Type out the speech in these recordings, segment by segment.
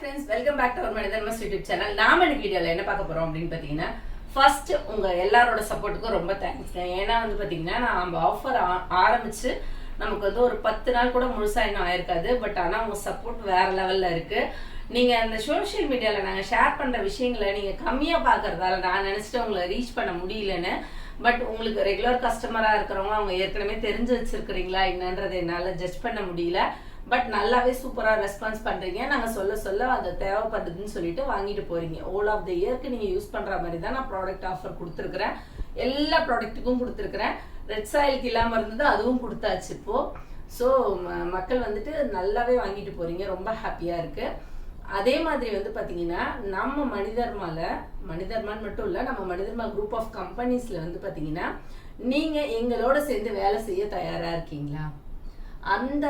Friends welcome back to our மனிதன்மஸ் YouTube channel நாம இன்னைக்கு வீடியோல என்ன பார்க்க போறோம் அப்படின்னு பார்த்தீங்கன்னா ஃபர்ஸ்ட் உங்க எல்லாரோட சப்போர்ட்டுக்கும் ரொம்ப தேங்க்ஸ் ஏன்னா வந்து பார்த்தீங்கன்னா நம்ம ஆஃபர் ஆரம்பிச்சு நமக்கு வந்து ஒரு பத்து நாள் கூட முழுசா இன்னும் ஆயிருக்காது. பட் ஆனா உங்க சப்போர்ட் வேற லெவல்ல இருக்கு. நீங்க அந்த சோஷியல் மீடியால நாங்க ஷேர் பண்ற விஷயங்களை நீங்க கம்மியா பாக்குறதால நான் நினைச்சிட்டு உங்களை ரீச் பண்ண முடியலன்னு. பட் உங்களுக்கு ரெகுலர் கஸ்டமரா இருக்கிறவங்க அவங்க ஏற்கனவே தெரிஞ்சு வச்சிருக்கிறீங்களா என்னன்றது என்னால ஜட்ஜ் பண்ண முடியல. பட் நல்லாவே சூப்பரா ரெஸ்பான்ஸ் பண்றீங்க. நாங்க சொல்ல சொல்ல அது தேவைப்படுதுன்னு சொல்லிட்டு வாங்கிட்டு போறீங்க. ஓல் ஆஃப் த இயர்க்கு நீங்க யூஸ் பண்ற மாதிரி தான் நான் ப்ராடக்ட் ஆஃபர் கொடுத்துருக்கிறேன். எல்லா ப்ராடக்ட்டுக்கும் கொடுத்துருக்கிறேன். ரெட் சாயிலுக்கு இல்லாம இருந்தது அதுவும் கொடுத்தாச்சு இப்போ. ஸோ மக்கள் வந்துட்டு நல்லாவே வாங்கிட்டு போறீங்க. ரொம்ப ஹாப்பியா இருக்கு. அதே மாதிரி வந்து பார்த்தீங்கன்னா நம்ம மனிதர்மால மனிதர்மான் மட்டும் இல்லை நம்ம மனிதர்மா குரூப் ஆஃப் கம்பெனிஸ்ல வந்து பார்த்தீங்கன்னா நீங்க எங்களோட சேர்ந்து வேலை செய்ய தயாரா இருக்கீங்களா? அந்த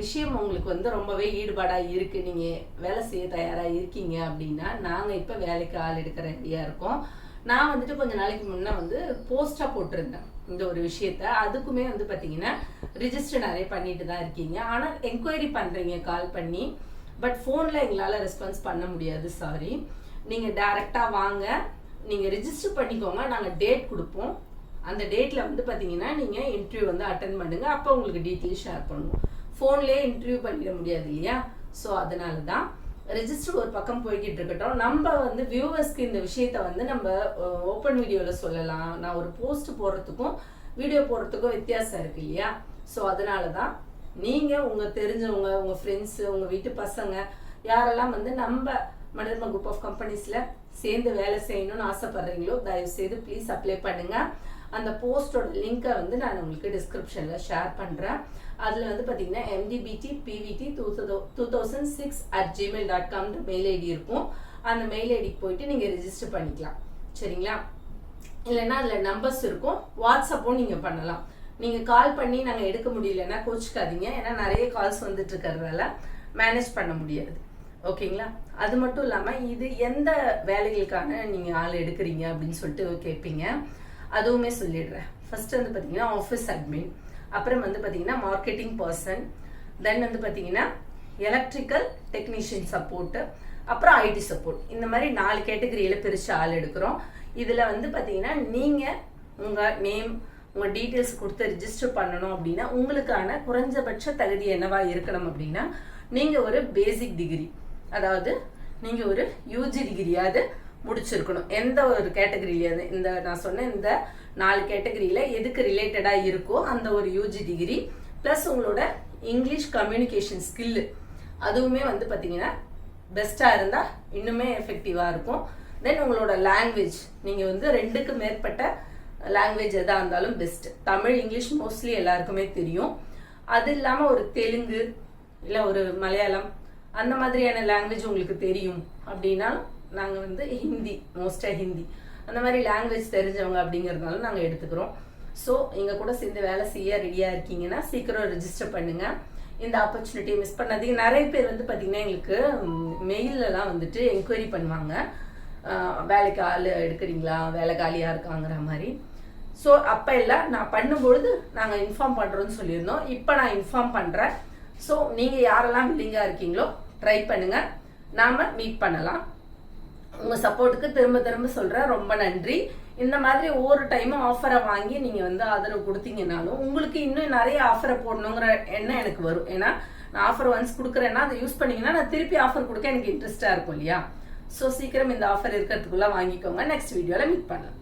விஷயம் உங்களுக்கு வந்து ரொம்பவே ஈடுபாடாக இருக்குது நீங்கள் வேலை செய்ய தயாராக இருக்கீங்க அப்படின்னா நாங்கள் இப்போ வேலைக்கு ஆள் எடுக்க ரெடியாக இருக்கோம். நான் வந்துட்டு கொஞ்ச நாளைக்கு முன்னே வந்து போஸ்ட்டாக போட்டிருந்தேன் இந்த ஒரு விஷயத்த. அதுக்குமே வந்து பார்த்தீங்கன்னா ரிஜிஸ்டர் நிறைய பண்ணிட்டு தான் இருக்கீங்க. ஆனால் என்கொயரி பண்ணுறீங்க கால் பண்ணி. பட் ஃபோனில் எங்களால் ரெஸ்பான்ஸ் பண்ண முடியாது சாரி நீங்கள் டேரெக்டாக வாங்க. நீங்கள் ரிஜிஸ்டர் பண்ணிக்கோங்க. நாங்கள் டேட் கொடுப்போம். அந்த டேட்டில் வந்து பார்த்தீங்கன்னா நீங்கள் இன்டர்வியூ வந்து அட்டன் பண்ணுங்க. அப்போ உங்களுக்கு டீட்டெயில் ஷேர் பண்ணுவோம். ஃபோன்லேயே இன்டர்வியூ பண்ணிட முடியாது இல்லையா? ஸோ அதனால தான் ரெஜிஸ்டர் ஒரு பக்கம் போய்கிட்டு இருக்கட்டும். நம்ம வந்து வியூவர்ஸ்க்கு இந்த விஷயத்த வந்து நம்ம ஓப்பன் வீடியோவில் சொல்லலாம். நான் ஒரு போஸ்ட் போடுறதுக்கும் வீடியோ போடுறதுக்கும் வித்தியாசம் இருக்கு இல்லையா? ஸோ அதனால தான் நீங்கள் உங்கள் தெரிஞ்சவங்க உங்கள் ஃப்ரெண்ட்ஸு உங்கள் வீட்டு பசங்க யாரெல்லாம் வந்து நம்ம மனிதர்ம குரூப் ஆஃப் கம்பெனிஸில் சேர்ந்து வேலை செய்யணும்னு ஆசைப்படுறீங்களோ தயவு செய்து ப்ளீஸ் அப்ளை பண்ணுங்கள் அந்த போஸ்டோட லிங்கை வந்து நான் உங்களுக்கு டிஸ்கிரிப்ஷனில் ஷேர் பண்ணுறேன் அதில் வந்து பார்த்தீங்கன்னா MTPT PVT two two thousand six at Gmail dot காம்ன்ற mail ID இருக்கும். அந்த மெயில் ஐடிக்கு போயிட்டு நீங்கள் ரெஜிஸ்டர் பண்ணிக்கலாம். சரிங்களா? இல்லைன்னா அதில் நம்பர்ஸ் இருக்கும். வாட்ஸ்அப்பும் நீங்கள் பண்ணலாம். நீங்கள் கால் பண்ணி நாங்கள் எடுக்க முடியலன்னா கோச்சிக்காதீங்க. ஏன்னா நிறைய கால்ஸ் வந்துட்டு இருக்கிறதால மேனேஜ் பண்ண முடியாது. ஓகேங்களா? அது மட்டும் இல்லாமல் இது எந்த வேலைகளுக்கான நீங்கள் ஆள் எடுக்கிறீங்க அப்படின்னு சொல்லிட்டு கேட்பீங்க அதுவுமே சொல்லிடுறேன். ஃபர்ஸ்ட் வந்து பார்த்தீங்கன்னா ஆஃபீஸ் அட்மின் அப்புறம் வந்து பார்த்தீங்கன்னா மார்க்கெட்டிங் பர்சன் தென் வந்து பார்த்தீங்கன்னா எலக்ட்ரிக்கல் டெக்னீஷியன் சப்போர்ட்டு அப்புறம் ஐடி சப்போர்ட் இந்த மாதிரி நாலு கேட்டகரியில் பிரித்து ஆள் எடுக்கிறோம். இதில் வந்து பார்த்தீங்கன்னா நீங்கள் உங்கள் நேம் உங்கள் டீட்டெயில்ஸ் கொடுத்து ரிஜிஸ்டர் பண்ணணும் அப்படின்னா உங்களுக்கான குறைஞ்சபட்ச தகுதி என்னவா இருக்கணும் அப்படின்னா நீங்கள் ஒரு பேசிக் டிகிரி அதாவது நீங்கள் ஒரு யூஜி டிகிரியாவது முடிச்சிருக்கணும் எந்த ஒரு கேட்டகரியில இந்த நான் சொன்ன இந்த நாலு கேட்டகரியில எதுக்கு ரிலேட்டடா இருக்கோ அந்த ஒரு யூஜி டிகிரி ப்ளஸ் உங்களோட இங்கிலீஷ் கம்யூனிகேஷன் ஸ்கில்லு அதுவுமே வந்து பார்த்தீங்கன்னா பெஸ்ட்டாக இருந்தால் இன்னுமே எஃபெக்டிவாக இருக்கும். தென் உங்களோட லாங்குவேஜ் நீங்கள் வந்து ரெண்டுக்கு மேற்பட்ட லாங்குவேஜ் எதாக இருந்தாலும் பெஸ்ட்டு தமிழ் இங்கிலீஷ் மோஸ்ட்லி எல்லாருக்குமே தெரியும். அது இல்லாமல் ஒரு தெலுங்கு இல்லை ஒரு மலையாளம் அந்த மாதிரியான லாங்குவேஜ் உங்களுக்கு தெரியும் அப்படின்னா நாங்கள் வந்து ஹிந்தி மோஸ்ட்டாக ஹிந்தி. அந்த மாதிரி லாங்குவேஜ் தெரிஞ்சவங்க அப்படிங்கிறதுனால நாங்கள் எடுத்துக்கிறோம். ஸோ எங்கள் கூட சேர்ந்து வேலை செய்ய ரெடியாக இருக்கீங்கன்னா சீக்கிரம் ரெஜிஸ்டர் பண்ணுங்கள் இந்த ஆப்பர்ச்சுனிட்டியை மிஸ் பண்ணாதீங்க. நிறைய பேர் வந்து பார்த்தீங்கன்னா எங்களுக்கு மெயிலெலாம் வந்துட்டு என்கொயரி பண்ணுவாங்க. வேலைக்கு ஆள் எடுக்கிறீங்களா? வேலை காலியாக இருக்காங்கிற மாதிரி. ஸோ அப்போ எல்லாம் நான் பண்ணும்பொழுது நாங்கள் இன்ஃபார்ம் பண்ணுறோன்னு சொல்லியிருந்தோம். இப்போ நான் இன்ஃபார்ம் பண்ணுறேன் ஸோ நீங்கள் யாரெல்லாம் வில்லிங்காக இருக்கீங்களோ ட்ரை பண்ணுங்கள் நாம் மீட் பண்ணலாம். உங்கள் சப்போர்ட்டுக்கு திரும்ப திரும்ப சொல்கிறேன் ரொம்ப நன்றி. இந்த மாதிரி ஒவ்வொரு டைமும் ஆஃபரை வாங்கி நீங்கள் வந்து ஆதரவு கொடுத்தீங்கனாலும் உங்களுக்கு இன்னும் நிறைய ஆஃபரை போடணுங்கிற எண்ணம் எனக்கு வரும். ஏன்னா நான் ஆஃபர் ஒன்ஸ் கொடுக்குறேன்னா அதை யூஸ் பண்ணீங்கன்னா நான் திருப்பி ஆஃபர் கொடுக்க எனக்கு இன்ட்ரெஸ்ட்டாக இருக்கும் இல்லையா? ஸோ சீக்கிரம் இந்த ஆஃபர் இருக்கிறதுக்குள்ளே வாங்கிக்கோங்க. நெக்ஸ்ட் வீடியோவில் மீட் பண்ணலாம்.